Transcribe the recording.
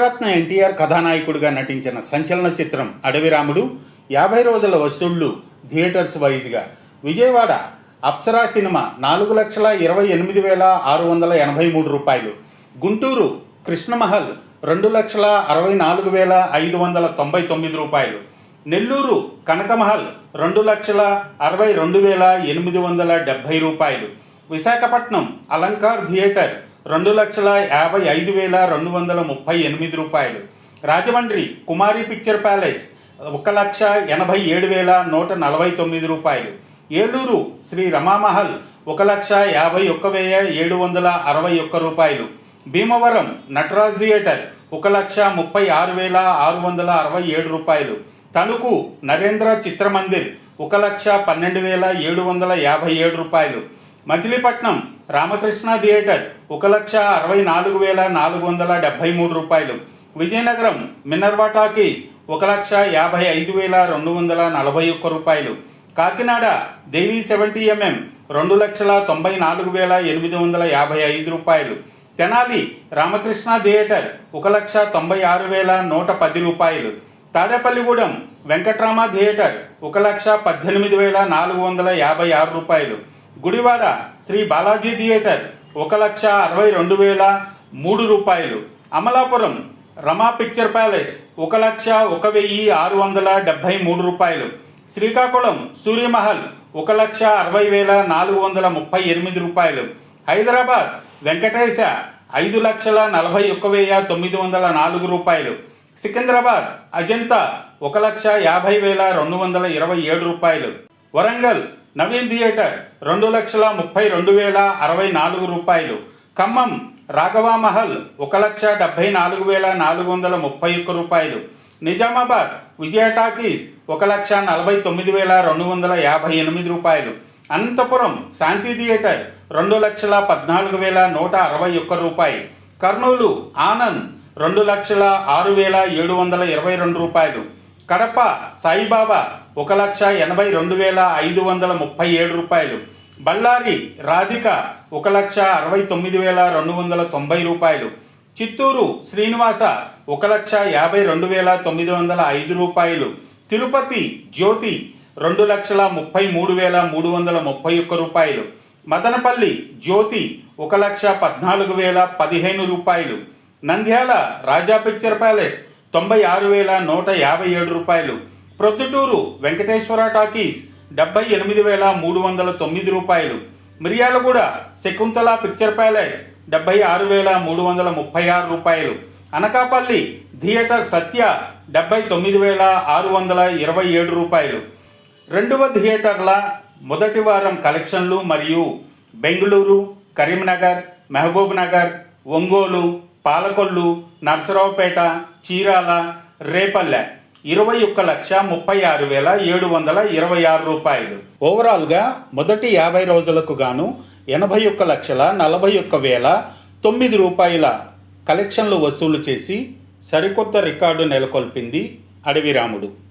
నటరత్న ఎన్టీఆర్ కథానాయకుడిగా నటించిన సంచలన చిత్రం అడవిరాముడు యాభై రోజుల వసూళ్ళు థియేటర్స్ వైజ్గా విజయవాడ అప్సరా సినిమా నాలుగు లక్షల ఇరవై ఎనిమిది వేల ఆరు వందల ఎనభై మూడు రూపాయలు. గుంటూరు కృష్ణమహల్ రెండు లక్షల అరవై నాలుగు వేల ఐదు వందల తొంభై తొమ్మిది రూపాయలు. నెల్లూరు కనకమహల్ రెండు లక్షల అరవై రెండు వేల ఎనిమిది వందల డెబ్భై రూపాయలు. విశాఖపట్నం అలంకార్ థియేటర్ రెండు లక్షల యాభై ఐదు వేల రెండు వందల ముప్పై ఎనిమిది రూపాయలు. రాజమండ్రి కుమారి పిక్చర్ ప్యాలెస్ ఒక లక్ష ఎనభై ఏడు వేల నూట నలభై తొమ్మిది రూపాయలు. ఏలూరు శ్రీ రమామహల్ ఒక లక్ష యాభై ఒక్క వెయ్యి ఏడు వందల అరవై ఒక్క రూపాయలు. భీమవరం నటరాజ్ థియేటర్ ఒక లక్ష ముప్పై ఆరు వేల ఆరు వందల అరవై ఏడు రూపాయలు. తణుకు నరేంద్ర చిత్రమందిర్ ఒక లక్ష పన్నెండు వేల ఏడు వందల యాభై ఏడు రూపాయలు. మచిలీపట్నం రామకృష్ణ థియేటర్ ఒక లక్ష అరవై నాలుగు వేల నాలుగు వందల డెబ్భై మూడు రూపాయలు. విజయనగరం మినర్వా టాకీస్ ఒక లక్ష యాభై ఐదు వేల రెండు వందల నలభై ఒక్క రూపాయలు. కాకినాడ దేవి సెవెంటీ ఎంఎం రెండు లక్షల తొంభై నాలుగు వేల ఎనిమిది వందల యాభై ఐదు రూపాయలు. తెనాలి రామకృష్ణ థియేటర్ ఒక లక్ష తొంభై ఆరు వేల నూట పది రూపాయలు. తాడేపల్లిగూడెం వెంకట్రామ థియేటర్ ఒక లక్ష పద్దెనిమిది వేల నాలుగు వందల యాభై ఆరు రూపాయలు. గుడివాడ శ్రీ బాలాజీ థియేటర్ ఒక లక్ష అరవై రెండు వేల మూడు రూపాయలు. అమలాపురం రమా పిక్చర్ ప్యాలెస్ ఒక లక్ష ఒక వెయ్యి ఆరు వందల డెబ్భై మూడు రూపాయలు. శ్రీకాకుళం సూర్యమహల్ ఒక లక్ష అరవై వేల నాలుగు వందల ముప్పై ఎనిమిది రూపాయలు. హైదరాబాద్ వెంకటేశ ఐదు లక్షల నలభై ఒక్క వెయ్యి తొమ్మిది వందల నాలుగు రూపాయలు. సికింద్రాబాద్ అజంతా ఒక లక్ష యాభై వేల రెండు వందల ఇరవై ఏడు రూపాయలు. వరంగల్ నవీన్ థియేటర్ రెండు లక్షల ముప్పై రెండు వేల అరవై నాలుగు రూపాయలు. ఖమ్మం రాఘవా మహల్ ఒక లక్ష డెబ్బై నాలుగు వేల నాలుగు వందల ముప్పై ఒక్క రూపాయలు. నిజామాబాద్ విజయ టాకీస్ ఒక లక్ష నలభై తొమ్మిది వేల రెండు వందల యాభై ఎనిమిది రూపాయలు. అనంతపురం శాంతి థియేటర్ రెండు లక్షల పద్నాలుగు వేల నూట అరవై ఒక్క రూపాయి కర్నూలు ఆనంద్ రెండు లక్షల ఆరు వేల ఏడు వందల ఇరవై రెండు రూపాయలు. కడప సాయిబాబా ఒక లక్ష ఎనభై రెండు వేల ఐదు వందల ముప్పై ఏడు రూపాయలు. బళ్ళారి రాధిక ఒక లక్ష అరవై తొమ్మిది వేల రెండు వందల తొంభై రూపాయలు. చిత్తూరు శ్రీనివాస ఒక లక్ష యాభై రెండు వేల తొమ్మిది వందల ఐదు రూపాయలు. తిరుపతి జ్యోతి రెండు లక్షల ముప్పై మూడు వేల మూడు వందల ముప్పై ఒక్క రూపాయలు. మదనపల్లి జ్యోతి ఒక లక్ష పద్నాలుగు వేల పదిహేను రూపాయలు. నంద్యాల రాజా పిక్చర్ ప్యాలెస్ తొంభై ఆరు వేల నూట యాభై ఏడు రూపాయలు. ప్రొద్దుటూరు వెంకటేశ్వర టాకీస్ డెబ్బై ఎనిమిది వేల మూడు వందల తొమ్మిది రూపాయలు. మిర్యాలగూడ శకుంతల పిక్చర్ ప్యాలెస్ డెబ్బై ఆరు వేల మూడు వందల ముప్పై ఆరు రూపాయలు. అనకాపల్లి థియేటర్ సత్య డెబ్బై తొమ్మిది వేల ఆరు వందల ఇరవై ఏడు రూపాయలు. రెండవ థియేటర్ల మొదటి వారం కలెక్షన్లు మరియు బెంగళూరు కరీంనగర్ మహబూబ్ నగర్ ఒంగోలు పాలకొల్లు నర్సరావుపేట చీరాల రేపల్లె. ఇరవై ఒక్క లక్ష ముప్పై ఆరు వేల ఏడు వందల ఇరవై ఆరు రూపాయలు. ఓవరాల్గా మొదటి యాభై రోజులకు గాను ఎనభై ఒక్క లక్షల నలభై ఒక్క వేల తొమ్మిది రూపాయల కలెక్షన్లు వసూలు చేసి సరికొత్త రికార్డు నెలకొల్పింది అడవిరాముడు.